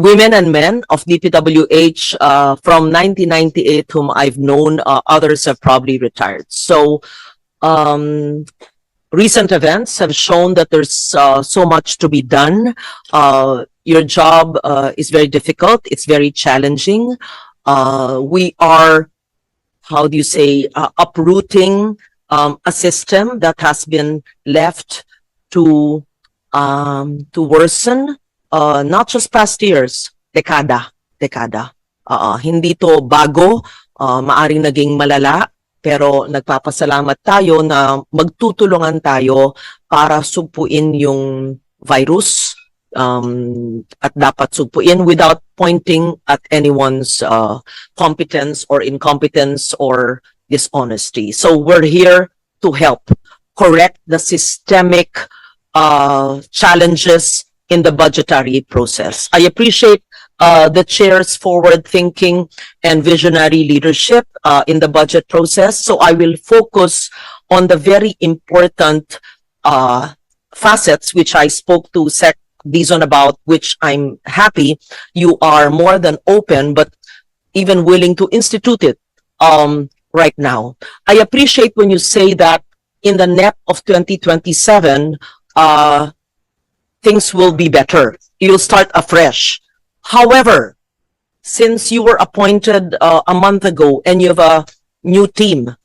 women and men of DPWH uh, from 1998 whom I've known, uh, others have probably retired. So um, recent events have shown that there's uh, so much to be done. Uh, your job uh, is very difficult. It's very challenging. Uh, we are, how do you say, uh, uprooting um, a system that has been left to um, to worsen uh, not just past years, dekada, dekada. Oo, hindi to bago, uh, maaring naging malala, pero nagpapasalamat tayo na magtutulungan tayo para sugpuin yung virus um, at dapat sugpuin without pointing at anyone's uh, competence or incompetence or dishonesty. So we're here to help correct the systemic uh, challenges in the budgetary process. I appreciate uh, the chair's forward-thinking and visionary leadership uh, in the budget process. So I will focus on the very important uh, facets which I spoke to Sec Dizon about, which I'm happy you are more than open, but even willing to institute it um, right now. I appreciate when you say that in the NEP of 2027, uh, things will be better. You'll start afresh. However, since you were appointed uh, a month ago and you have a new team,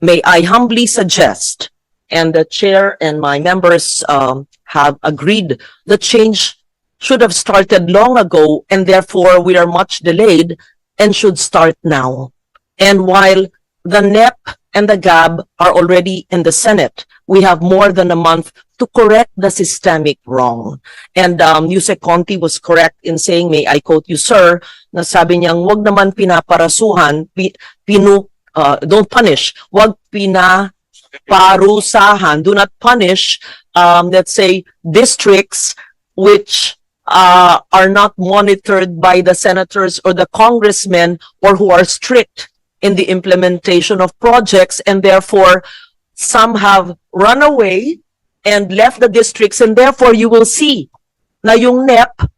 may I humbly suggest, and the chair and my members um, have agreed, the change should have started long ago and therefore we are much delayed and should start now. And while the NEP and the GAB are already in the Senate, we have more than a month to correct the systemic wrong. And um, Yusek Conti was correct in saying, may I quote you, sir, na sabi niyang, wag naman pinaparasuhan, pi, pinu, uh, don't punish, wag pinaparusahan, do not punish, um, let's say, districts which uh, are not monitored by the senators or the congressmen or who are strict in the implementation of projects and therefore some have run away and left the districts and therefore you will see na yung NEP,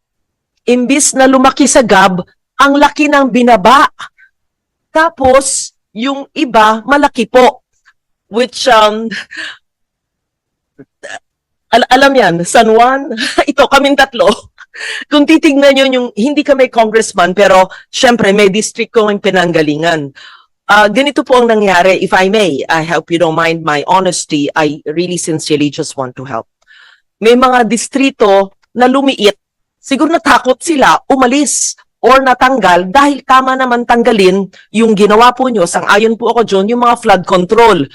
imbis na lumaki sa GAB, ang laki ng binaba. Tapos, yung iba, malaki po. Which, um, al- alam yan, San Juan, ito, kaming tatlo. Kung titignan nyo yung, hindi kami congressman, pero syempre may district ko yung pinanggalingan. Uh, ganito po ang nangyari, if I may, I hope you don't mind my honesty, I really sincerely just want to help. May mga distrito na lumiit, siguro natakot sila, umalis, or natanggal dahil tama naman tanggalin yung ginawa po nyo, sang-ayon po ako dyan, yung mga flood control.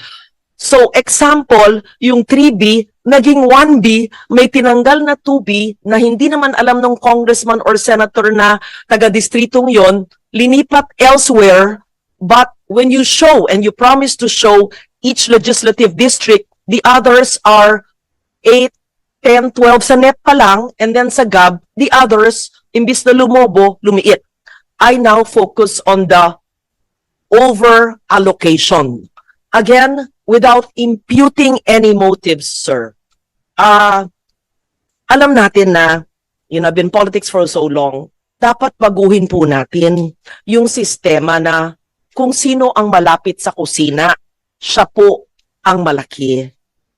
So, example, yung 3B, naging 1B, may tinanggal na 2B na hindi naman alam ng congressman or senator na taga-distritong yon, linipat elsewhere, but when you show and you promise to show each legislative district, the others are 8, 10, 12 sa NEP pa lang, and then sa GAB, the others, imbis na lumobo, lumiit. I now focus on the over allocation. Again, without imputing any motives, sir. Ah, alam natin na, you know, I've been politics for so long, dapat baguhin po natin yung sistema na kung sino ang malapit sa kusina, siya po ang malaki.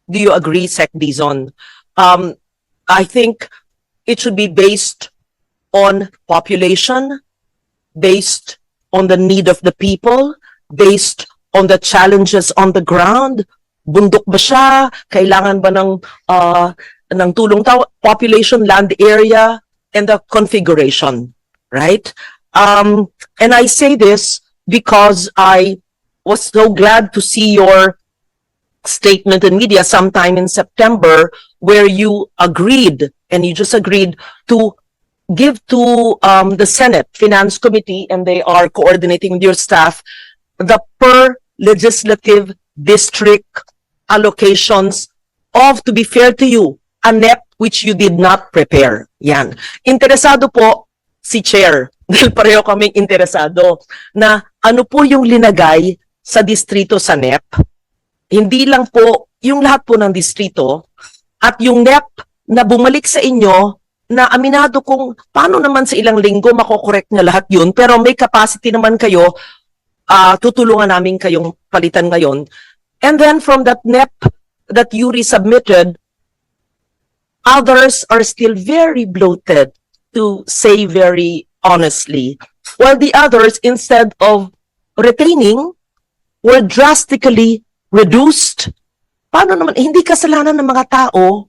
Do you agree, Sec Dizon? Um, I think it should be based on population, based on the need of the people, based on the challenges on the ground. Bundok ba siya? Kailangan ba ng, uh, ng tulong tao? Population, land area, and the configuration, right? Um, and I say this because I was so glad to see your statement in media sometime in September where you agreed and you just agreed to give to um, the Senate Finance Committee and they are coordinating with your staff the per legislative district allocations of, to be fair to you, a NEP which you did not prepare. Yan. Interesado po si Chair dahil pareho interesado na ano po yung linagay sa distrito sa NEP. Hindi lang po yung lahat po ng distrito at yung NEP na bumalik sa inyo na aminado kung paano naman sa ilang linggo makokorek na lahat yun, pero may capacity naman kayo, ah tutulungan namin kayong palitan ngayon. And then from that NEP that you resubmitted, others are still very bloated, to say very honestly, while the others, instead of retaining, were drastically reduced. Paano naman, hindi kasalanan ng mga tao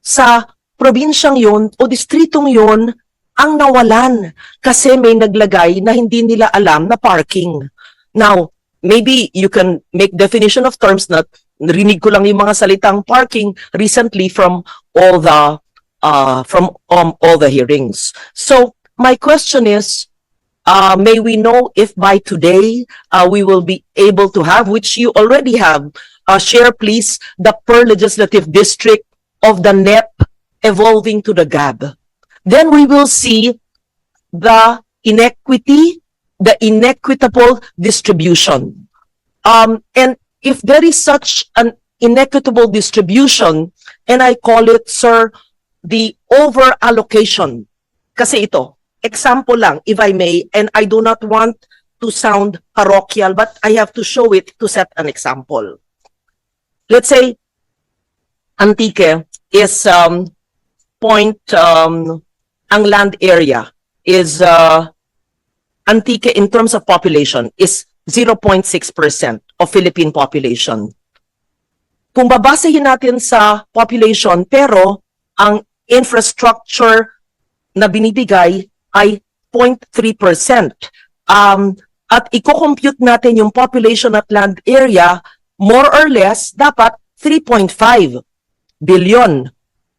sa probinsyang yon o distritong yon ang nawalan kasi may naglagay na hindi nila alam na parking. Now, maybe you can make definition of terms na narinig ko lang yung mga salitang parking recently from all the uh, from um, all the hearings. So my question is, uh, may we know if by today uh, we will be able to have, which you already have, uh, share please the per legislative district of the NEP evolving to the GAB. Then we will see the inequity, the inequitable distribution. Um, and if there is such an inequitable distribution, and I call it, sir, the over allocation. Kasi ito, example lang, if I may, and I do not want to sound parochial, but I have to show it to set an example. Let's say, Antique is um, point, um, ang land area is uh, Antique in terms of population is 0.6% of Philippine population. Kung babasahin natin sa population, pero ang infrastructure na binibigay ay 0.3%. Um, at i-compute natin yung population at land area, more or less, dapat 3.5 billion.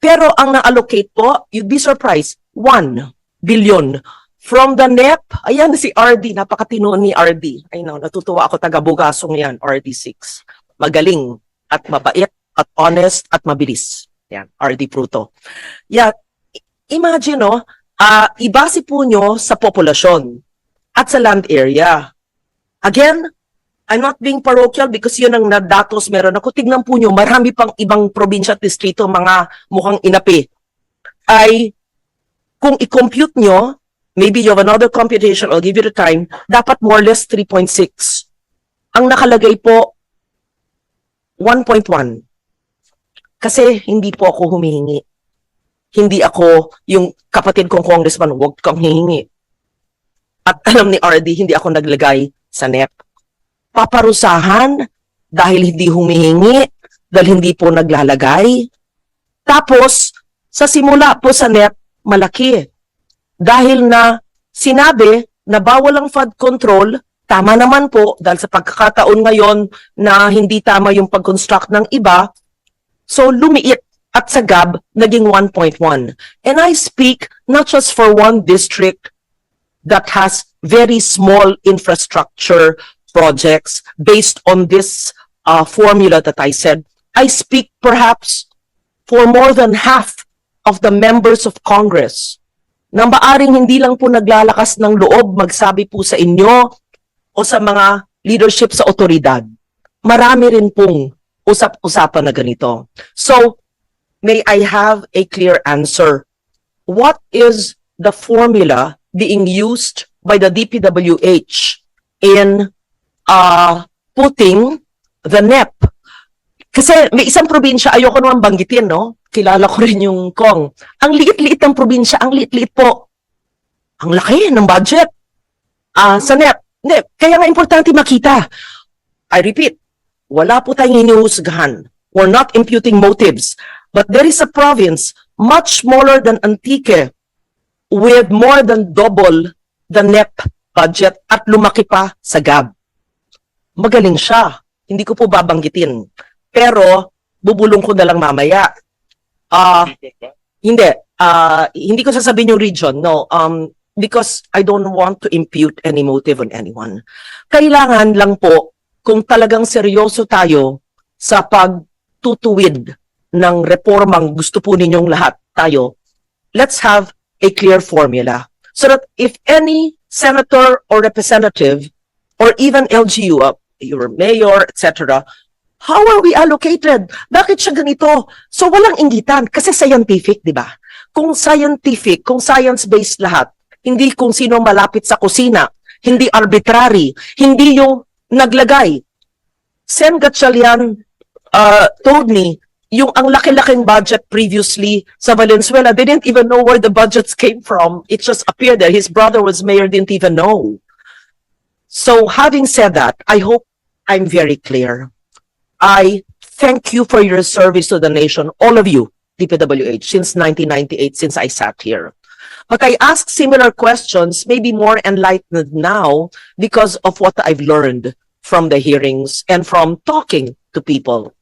Pero ang na-allocate po, you'd be surprised, 1 billion. From the NEP, ayan si RD, napakatino ni RD. I know, natutuwa ako taga-bugasong yan, RD6. Magaling at mabait at honest at mabilis. Yan, RD Pruto. Yeah, imagine no, ah ibase po nyo sa populasyon at sa land area. Again, I'm not being parochial because yun ang nadatos meron ako. Tignan po nyo, marami pang ibang probinsya at distrito, mga mukhang inapi. Ay, kung i-compute nyo, maybe you have another computation, I'll give you the time, dapat more or less 3.6. Ang nakalagay po, 1.1. Kasi hindi po ako humihingi. Hindi ako yung kapatid kong congressman, huwag kang hihingi. At alam ni RD, hindi ako naglagay sa NEP. Paparusahan dahil hindi humihingi, dahil hindi po naglalagay. Tapos, sa simula po sa NEP, malaki. Dahil na sinabi na bawal ang flood control, tama naman po dahil sa pagkakataon ngayon na hindi tama yung pag-construct ng iba, so lumiit at sa GAB naging 1.1. And I speak not just for one district that has very small infrastructure projects based on this uh, formula that I said. I speak perhaps for more than half of the members of Congress na maaring hindi lang po naglalakas ng loob magsabi po sa inyo o sa mga leadership sa otoridad. Marami rin pong usap-usapan na ganito. So, may I have a clear answer? What is the formula being used by the DPWH in uh, putting the NEP? Kasi may isang probinsya, ayoko naman banggitin, no? Kilala ko rin yung Kong. Ang liit-liit ng probinsya, ang liit-liit po. Ang laki ng budget. Ah, sa NEP. Hindi, kaya nga importante makita. I repeat, wala po tayong iniusgahan. We're not imputing motives. But there is a province much smaller than Antique with more than double the NEP budget at lumaki pa sa GAB. Magaling siya. Hindi ko po babanggitin. Pero, bubulong ko na lang mamaya. Ah, hindi. Ah, hindi ko sasabihin yung region. No. Um, because I don't want to impute any motive on anyone. Kailangan lang po, kung talagang seryoso tayo sa pagtutuwid ng reformang gusto po ninyong lahat tayo, let's have a clear formula. So that if any senator or representative or even LGU, uh, your mayor, etc., how are we allocated? Bakit siya ganito? So walang inggitan kasi scientific, di ba? Kung scientific, kung science-based lahat, hindi kung sino malapit sa kusina, hindi arbitrary, hindi yung naglagay. Sen Gatchalian uh, told me, yung ang laki-laking budget previously sa Valenzuela, they didn't even know where the budgets came from. It just appeared there. His brother was mayor, didn't even know. So having said that, I hope I'm very clear. I thank you for your service to the nation, all of you, DPWH, since 1998, since I sat here. But I ask similar questions, maybe more enlightened now because of what I've learned from the hearings and from talking to people.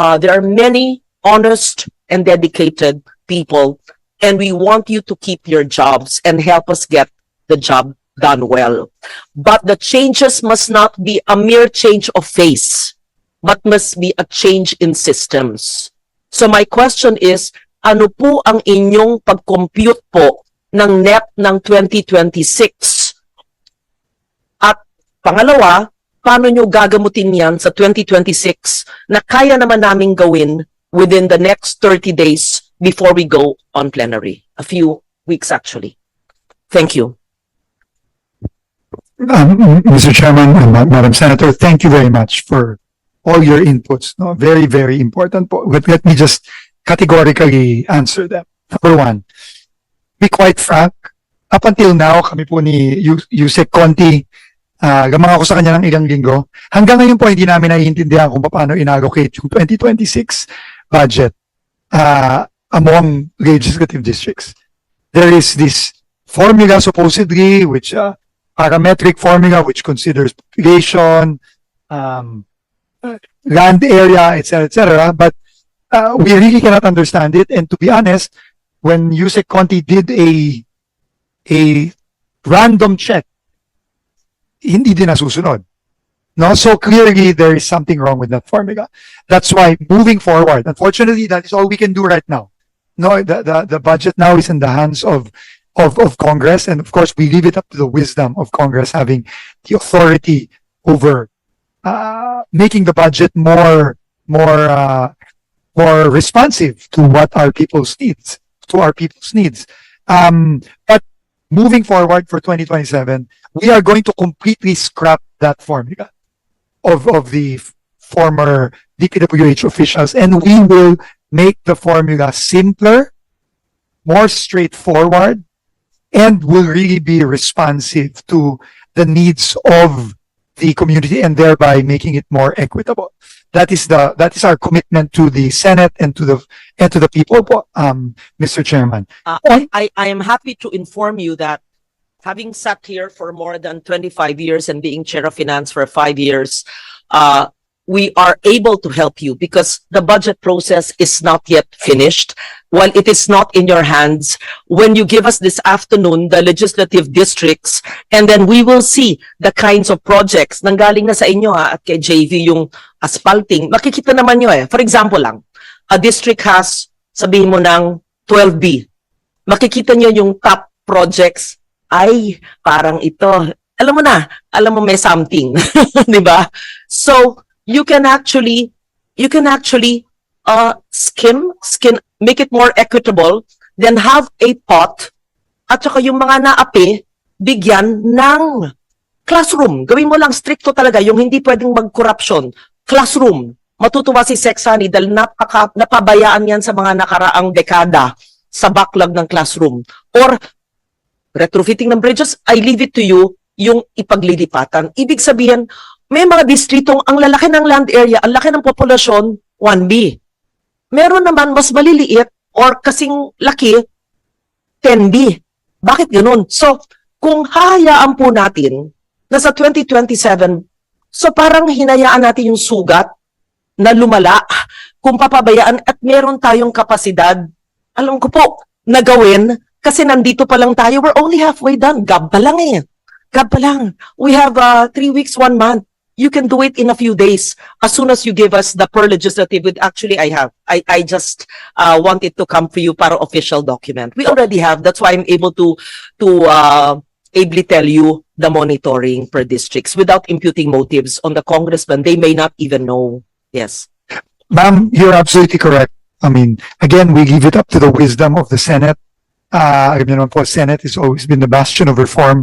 Uh, there are many honest and dedicated people, and we want you to keep your jobs and help us get the job done well. But the changes must not be a mere change of face, but must be a change in systems. So my question is, ano po ang inyong pag-compute po ng NEP ng 2026? At pangalawa, paano nyo gagamutin yan sa 2026 na kaya naman naming gawin within the next 30 days before we go on plenary? A few weeks actually. Thank you. Um, Mr. Chairman, and Ma- Madam Senator, thank you very much for all your inputs. No, very, very important. po. But let me just categorically answer them. Number one, be quite frank. Up until now, kami po ni Yu- Yusek Conti, uh, gamang ako sa kanya ng ilang linggo. Hanggang ngayon po, hindi namin naiintindihan kung paano inallocate yung 2026 budget uh, among legislative districts. There is this formula supposedly, which uh, parametric formula which considers population, um, land area, etc., etc. But uh, we really cannot understand it. And to be honest, when Yusek Conti did a a random check, hindi din nasusunod. No, so clearly there is something wrong with that formula. That's why moving forward, unfortunately, that is all we can do right now. No, the, the, the budget now is in the hands of of, of Congress. And of course, we leave it up to the wisdom of Congress having the authority over uh, making the budget more, more, uh, more responsive to what our people's needs, to our people's needs. Um, but moving forward for 2027, we are going to completely scrap that formula of, of the former DPWH officials and we will make the formula simpler, more straightforward, and will really be responsive to the needs of the community and thereby making it more equitable. That is the, that is our commitment to the Senate and to the, and to the people, po, um, Mr. Chairman. Uh, I, I am happy to inform you that having sat here for more than 25 years and being chair of finance for five years, uh, we are able to help you because the budget process is not yet finished. While it is not in your hands, when you give us this afternoon, the legislative districts, and then we will see the kinds of projects nanggaling na sa inyo ha, at kay JV yung asphalting, makikita naman nyo eh. For example lang, a district has, sabihin mo ng 12B, makikita nyo yung top projects, ay, parang ito. Alam mo na, alam mo may something. di ba? So, you can actually, you can actually uh, skim, skin, make it more equitable, then have a pot, at saka yung mga naapi, bigyan ng classroom. Gawin mo lang stricto talaga, yung hindi pwedeng mag-corruption. Classroom. Matutuwa si Sexani dahil napaka, napabayaan yan sa mga nakaraang dekada sa backlog ng classroom. Or retrofitting ng bridges, I leave it to you yung ipaglilipatan. Ibig sabihin, may mga distritong ang lalaki ng land area, ang laki ng populasyon, 1B. Meron naman mas maliliit or kasing laki, 10B. Bakit ganun? So, kung hahayaan po natin na sa 2027, so parang hinayaan natin yung sugat na lumala kung papabayaan at meron tayong kapasidad, alam ko po, na gawin kasi nandito pa lang tayo, we're only halfway done. Gab pa lang eh. Gab pa lang. We have uh, three weeks, one month. You can do it in a few days as soon as you give us the per legislative. With actually, I have. I I just uh, want it to come for you para official document. We already have. That's why I'm able to to uh, ably tell you the monitoring per districts without imputing motives on the congressman. They may not even know. Yes. Ma'am, you're absolutely correct. I mean, again, we leave it up to the wisdom of the Senate. Uh, alam niyo naman Senate has always been the bastion of reform